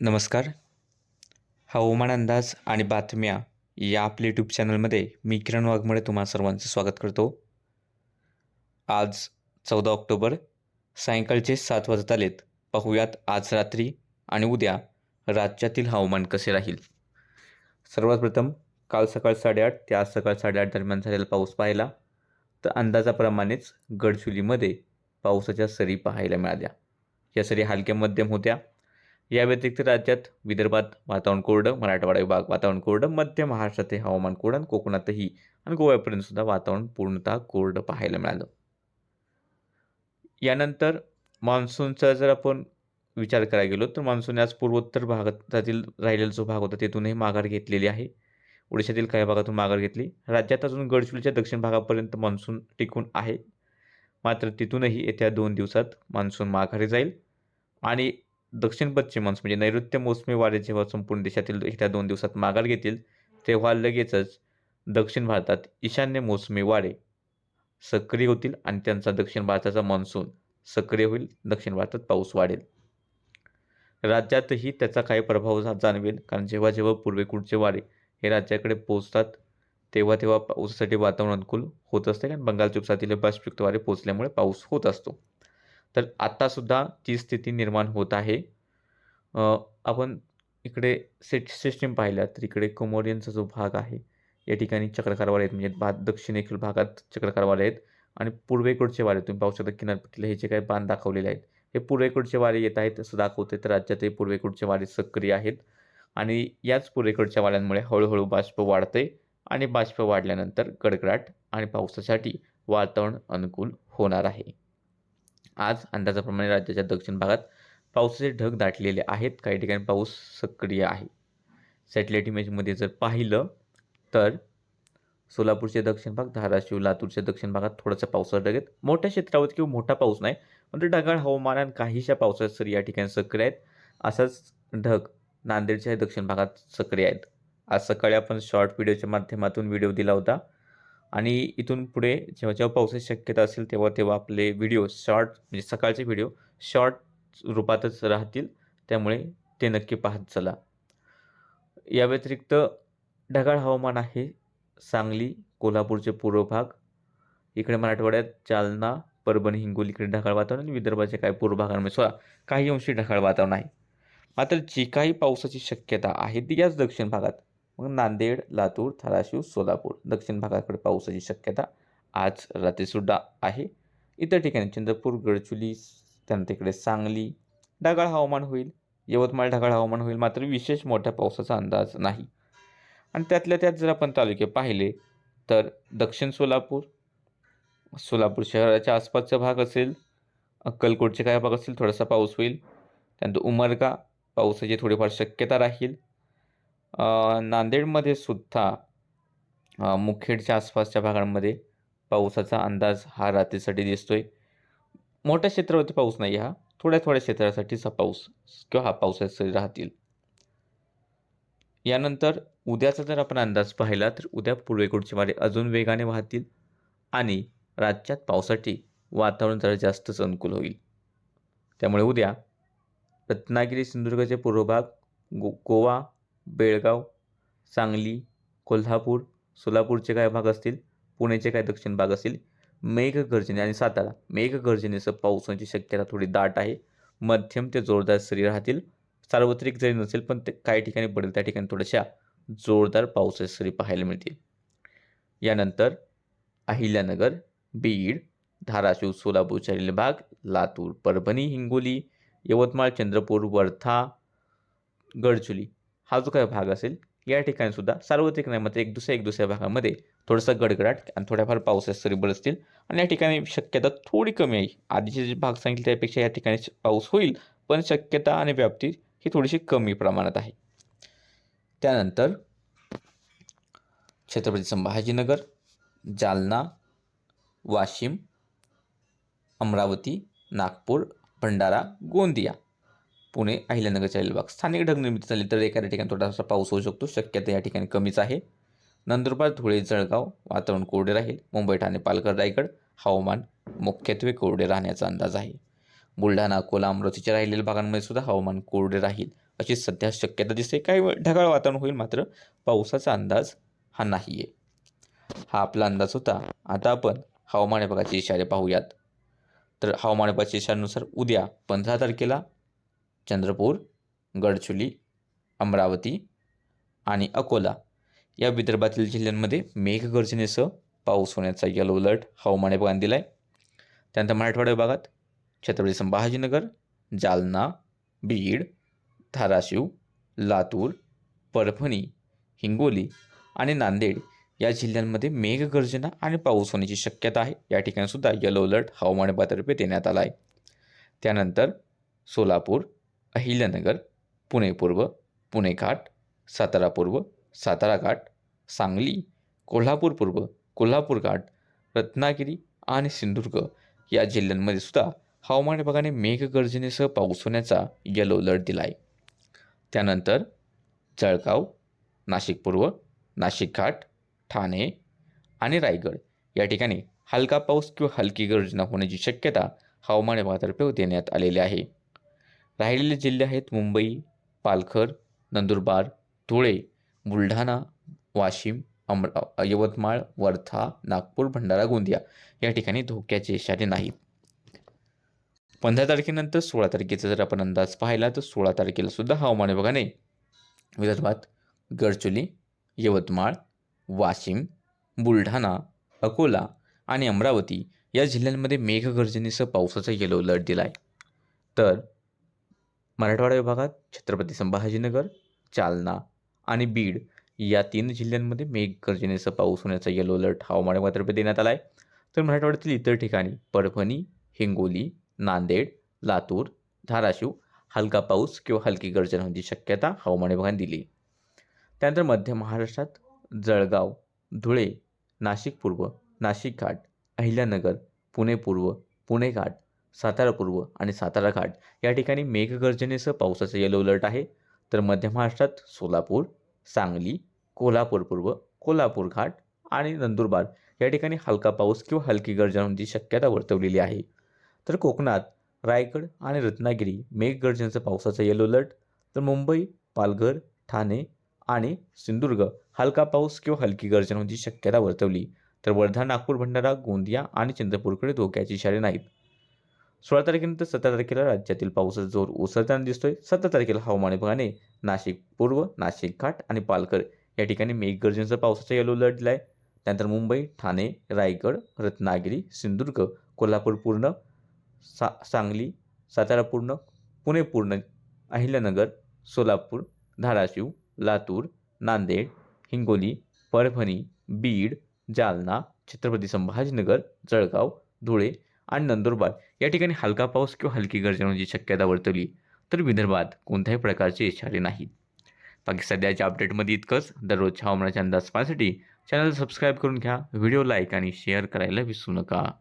नमस्कार. हवामान अंदाज आणि बातम्या या आपल्या यूट्यूब चॅनलमध्ये मी किरण वाघमळे तुम्हा सर्वांचं स्वागत करतो. आज चौदा ऑक्टोबर सायंकाळचे सात वाजत आलेत. पाहूयात आज रात्री आणि उद्या राज्यातील हवामान कसे राहील? सर्वात प्रथम काल सकाळ साडेआठ ते आज सकाळ साडेआठ दरम्यान झालेला पाऊस पाहिला. तर अंदाजाप्रमाणेच गडचुलीमध्ये पावसाच्या सरी पाहायला मिळाल्या. या सरी हलक्या मध्यम होत्या. या व्यतिरिक्त राज्यात विदर्भात वातावरण कोरडं मराठवाडा विभाग वातावरण कोरडं मध्य महाराष्ट्रात हवामान कोरडं आणि कोकणातही आणि गोव्यापर्यंत सुद्धा वातावरण पूर्णतः कोरडं पाहायला मिळालं. यानंतर मान्सूनचा जर आपण विचार करायला गेलो तर मान्सून आज पूर्वोत्तर भागातील राहिलेला जो भाग होता तिथूनही माघार घेतलेली आहे. ओडिशातील काही भागातून माघार घेतली. राज्यात अजून गडचिरोलीच्या दक्षिण भागापर्यंत मान्सून टिकून आहे. मात्र तिथूनही येत्या दोन दिवसात मान्सून माघारी जाईल. आणि दक्षिण पश्चिम म्हणजे नैऋत्य मोसमी वारे जेव्हा संपूर्ण देशातील येत्या दोन दिवसात माघार घेतील तेव्हा लगेचच दक्षिण भारतात ईशान्य मोसमी वारे सक्रिय होतील आणि त्यांचा दक्षिण भारताचा मान्सून सक्रिय होईल दक्षिण भारतात पाऊस वाढेल. राज्यातही त्याचा काही प्रभाव जाणवेल कारण जेव्हा जेव्हा पूर्वेकडचे वारे हे राज्याकडे पोहोचतात तेव्हा तेव्हा पावसासाठी वातावरण अनुकूल होत असते कारण बंगालच्या उपसातील बाष्पयुक्त वारे पोचल्यामुळे पाऊस होत असतो. तर आत्तासुद्धा ती स्थिती निर्माण होत आहे. आपण इकडे सेट सिस्टीम पाहिल्या तर इकडे कोमोरियनचा जो भाग आहे या ठिकाणी चक्रकारवाडे आहेत म्हणजे भात दक्षिणेकडील भागात चक्रकारवाडे आहेत आणि पूर्वेकडचे वारे तुम्ही पाहू शकता किनारपट्टीला हे जे काही बांध दाखवलेले आहेत हे पूर्वेकडचे वारे येत आहेत असं दाखवते. तर राज्यातही पूर्वेकडचे वारे सक्रिय आहेत आणि याच पूर्वेकडच्या वाऱ्यांमुळे हळूहळू बाष्प वाढते आणि बाष्प वाढल्यानंतर कडकडाट आणि पावसासाठी वातावरण अनुकूल होणार आहे. आज अंदाजाप्रमाणे राज्याच्या दक्षिण भागात पावसाचे ढग दाटलेले आहेत. काही ठिकाणी पाऊस सक्रिय आहे. सॅटेलाईट इमेजमध्ये जर पाहिलं तर सोलापूरचे दक्षिण भाग धाराशिव लातूरच्या दक्षिण भागात थोडासा पावसाचा ढग आहेत. मोठ्या क्षेत्रावर किंवा मोठा पाऊस नाही पण ढगाळ हवामान आणि काहीशा पावसाच्या सरी या ठिकाणी सक्रिय आहेत. असाच ढग नांदेडच्या दक्षिण भागात सक्रिय आहेत. आज सकाळी आपण शॉर्ट व्हिडिओच्या माध्यमातून व्हिडिओ दिला होता. आणि इथून पुढे जेव्हा जेव्हा पावसाची शक्यता असेल तेव्हा तेव्हा आपले व्हिडिओ शॉर्ट म्हणजे सकाळचे व्हिडिओ शॉर्ट रूपातच राहतील. त्यामुळे ते नक्की पाहत चला. या व्यतिरिक्त ढगाळ हवामान आहे सांगली कोल्हापूरचे पूर्व भाग इकडे मराठवाड्यात जालना परभणी हिंगोली इकडे ढगाळ वातावरण आणि विदर्भाच्या काही पूर्व भागांमध्ये सुद्धा काही अंशी ढगाळ वातावरण आहे. मात्र जी काही पावसाची शक्यता आहे ती याच दक्षिण भागात. मग नांदेड लातूर धाराशिव सोलापूर. दक्षिण भागाकडे पावसाची शक्यता आज रात्रीसुद्धा आहे. इतर ठिकाणी चंद्रपूर गडचुली त्यानंतर इकडे सांगली. ढगाळ हवामान होईल. यवतमाळ ढगाळ हवामान होईल. मात्र विशेष मोठ्या पावसाचा अंदाज नाही. आणि त्यातल्या त्यात जर आपण तालुके पाहिले तर दक्षिण सोलापूर सोलापूर शहराच्या आसपासचा भाग असेल अक्कलकोटचे काय भाग असेल थोडासा पाऊस होईल. त्यानंतर उमरगा पावसाची थोडीफार शक्यता राहील. नांदेडमध्ये सुद्धा मुखेडच्या आसपासच्या भागांमध्ये पावसाचा अंदाज हा रात्रीसाठी दिसतो आहे मोठ्या क्षेत्रावरती पाऊस नाही हा. थोड्या थोड्या क्षेत्रासाठीचा पाऊस किंवा हा पावसाचे राहतील. यानंतर उद्याचा जर आपण अंदाज पाहिला तर उद्या पूर्वेकडचे वारे अजून वेगाने वाहतील आणि राज्यात पावसासाठी वातावरण जरा जास्तच अनुकूल होईल. त्यामुळे उद्या रत्नागिरी सिंधुदुर्गचे पूर्व भाग गो गोवा बेळगाव सांगली कोल्हापूर सोलापूरचे काय भाग असतील? पुण्याचे काय दक्षिण भाग असतील? मेघगर्जने आणि सातारा. मेघगर्जनेसह पावसाची शक्यता थोडी दाट आहे. मध्यम ते जोरदार सरी राहतील. सार्वत्रिक जरी नसेल पण ते काही ठिकाणी पडेल त्या ठिकाणी थोड्याशा जोरदार पावसाच्या सरी पाहायला मिळतील. यानंतर अहिल्यानगर बीड धाराशिव सोलापूरच्या राहिलेले भाग लातूर परभणी हिंगोली यवतमाळ चंद्रपूर वर्धा गडचुली हा जो काही भाग असेल या ठिकाणी सुद्धा सार्वत्रिक नाही एक दुसऱ्या एक दुसऱ्या भागामध्ये थोडासा गडगडाट आणि थोड्याफार पावसाच्या सरी बरसतील. आणि या ठिकाणी शक्यता थोडी कमी आहे. आधीचे जे भाग सांगितले त्यापेक्षा या ठिकाणी पाऊस होईल पण शक्यता आणि व्याप्ती ही थोडीशी कमी प्रमाणात आहे. त्यानंतर छत्रपती संभाजीनगर जालना वाशिम अमरावती नागपूर भंडारा गोंदिया. पुणे अहिल्यानगरच्या भाग स्थानिक ढगनिर्मिती झाली तर एखाद्या ठिकाणी थोडासा पाऊस होऊ शकतो. शक्यता या ठिकाणी कमीच आहे. नंदुरबार धुळे जळगाव वातावरण कोरडे राहील. मुंबई ठाणे पालघर रायगड हवामान मुख्यत्वे कोरडे राहण्याचा अंदाज आहे. बुलढाणा अकोला अमरावतीच्या राहिलेल्या भागांमध्ये सुद्धा हवामान कोरडे राहील अशी सध्या शक्यता दिसते. काही वेळ ढगाळ वातावरण होईल मात्र पावसाचा अंदाज हा नाही आहे हा आपला अंदाज होता. आता आपण हवामान विभागाचे इशारे पाहूयात. तर हवामान विभागाच्या इशाऱ्यानुसार उद्या पंधरा तारखेला चंद्रपूर गडचुली अमरावती आणि अकोला या विदर्भातील जिल्ह्यांमध्ये मेघगर्जनेसह पाऊस होण्याचा येलो अलर्ट हवामान विभागाने दिला आहे त्यानंतर मराठवाडा विभागात छत्रपती संभाजीनगर जालना बीड धाराशिव लातूर परभणी हिंगोली आणि नांदेड या जिल्ह्यांमध्ये मेघगर्जना आणि पाऊस होण्याची शक्यता आहे. या ठिकाणीसुद्धा येलो अलर्ट हवामान विभागातर्फे देण्यात आला आहे त्यानंतर सोलापूर अहिल्यानगर पुणे पूर्व पुणे घाट सातारा पूर्व सातारा घाट सांगली कोल्हापूर पूर्व कोल्हापूर घाट रत्नागिरी आणि सिंधुदुर्ग या जिल्ह्यांमध्ये सुद्धा हवामान विभागाने मेघगर्जनेसह पाऊस होण्याचा येलो अलर्ट दिला आहे त्यानंतर जळगाव नाशिक पूर्व नाशिक घाट ठाणे आणि रायगड या ठिकाणी हलका पाऊस किंवा हलकी गर्जना होण्याची शक्यता हवामान विभागातर्फे देण्यात आलेली आहे. राहिलेले जिल्हे आहेत मुंबई पालघर नंदुरबार धुळे बुलढाणा वाशिम अमरा यवतमाळ वर्धा नागपूर भंडारा गोंदिया या ठिकाणी धोक्याचे इशारे नाहीत पंधरा तारखेनंतर सोळा तारखेचा जर आपण अंदाज पाहिला तर सोळा तारखेला सुद्धा हवामान विभागाने विदर्भात गडचुली यवतमाळ वाशिम बुलढाणा अकोला आणि अमरावती या जिल्ह्यांमध्ये मेघगर्जनेसह पावसाचा येलो अलर्ट दिला आहे तर मराठवाडा विभागात छत्रपती संभाजीनगर जालना आणि बीड या तीन जिल्ह्यांमध्ये मेघगर्जनेसह पाऊस होण्याचा येलो अलर्ट हवामान विभागातर्फे देण्यात आला आहे तर मराठवाड्यातील इतर ठिकाणी परभणी हिंगोली नांदेड लातूर धाराशिव हलका पाऊस किंवा हलकी गर्जना होण्याची शक्यता हवामान विभागाने दिली. त्यानंतर मध्य महाराष्ट्रात जळगाव धुळे नाशिक पूर्व नाशिक घाट अहिल्यानगर पुणे पूर्व पुणे घाट सातारा पूर्व आणि सातारा घाट या ठिकाणी मेघगर्जनेसह पावसाचा येलो अलर्ट आहे. तर मध्य महाराष्ट्रात सोलापूर सांगली कोल्हापूर पूर्व कोल्हापूर घाट आणि नंदुरबार या ठिकाणी हलका पाऊस किंवा हलकी गर्जना होण्याची शक्यता वर्तवलेली आहे. तर कोकणात रायगड आणि रत्नागिरी मेघगर्जनेचा पावसाचा येलो अलर्ट तर मुंबई पालघर ठाणे आणि सिंधुदुर्ग हलका पाऊस किंवा हलकी गर्जना होण्याची शक्यता वर्तवली. तर वर्धा नागपूर भंडारा गोंदिया आणि चंद्रपूरकडे धोक्याचे इशारे नाहीत. सोळा तारखेनंतर सतरा तारखेला राज्यातील पावसाचा जोर ओसरताना दिसतोय. सतरा तारखेला हवामान विभागाने नाशिक पूर्व नाशिक घाट आणि पालघर या ठिकाणी मेघगर्जनेचा पावसाचा येलो अलर्ट दिला आहे त्यानंतर मुंबई ठाणे रायगड रत्नागिरी सिंधुदुर्ग कोल्हापूर पूर्ण सा सांगली सातारा पूर्ण पुणे पूर्ण अहिल्यानगर सोलापूर धाराशिव लातूर नांदेड हिंगोली परभणी बीड जालना छत्रपती संभाजीनगर जळगाव धुळे आणि नंदुरबार या ठिकाणी हलका पाऊस किंवा हलकी गर्जनाची शक्यता वर्तवली तर विदर्भात कोणत्याही प्रकारचे इशारे नाहीत. बाकी सध्याच्या अपडेटमध्ये इतकंच. दररोजच्या हवामानाच्या अंदाज पाहण्यासाठी चॅनल सबस्क्राईब करून घ्या. व्हिडिओ लाईक आणि शेअर करायला विसरू नका.